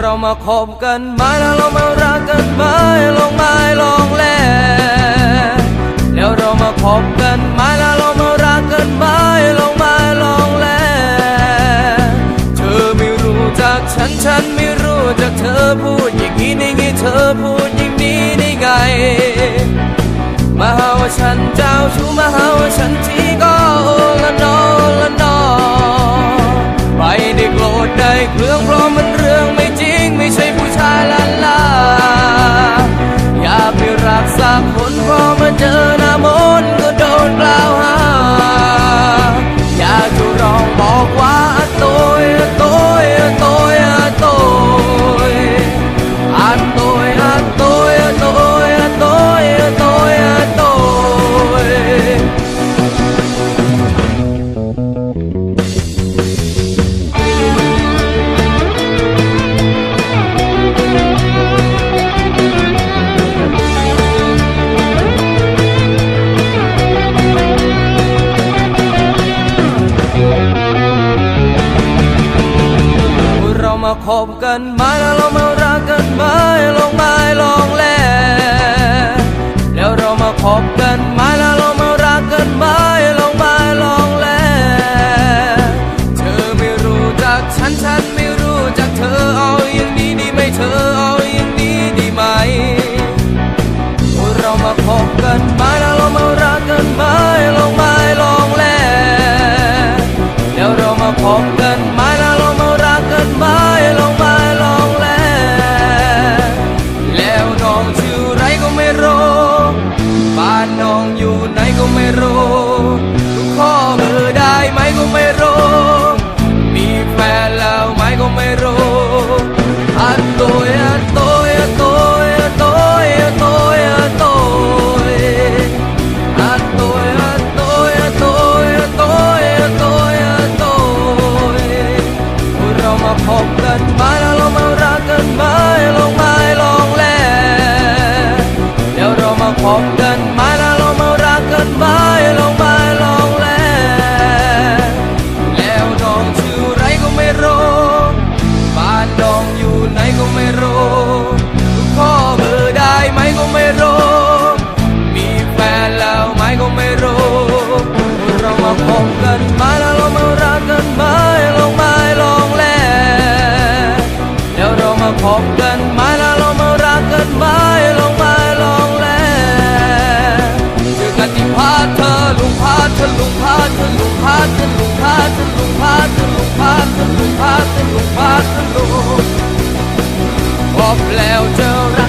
เรามาคบกันไหมแล้วเรามารักกันไหมลงมา ฉันฉันไม่รู้จากเธอพูดอย่างนี้นี่ไงเธอพูดอย่างนี้นี่ไง มาหาว่าฉันเจ้าชู้มาหาว่าฉันที่ก็ มาคบกันไหมเรามารักกันไหมลองไม้ลองแลแล้วเรามาคบกันไหมเรามารักกันไหมลองไม้ลองแลเธอไม่รู้จักฉันฉันไม่รู้จักเธอเอาอย่างนี้ดีไหมเธอเอาอย่างนี้ดีไหมเรามาคบกันไหมเรามารักกันไหมลองไม้ลองแลแล้วเรามาคบ 어. พาทลุงพาทลุงพบแล้วเจอ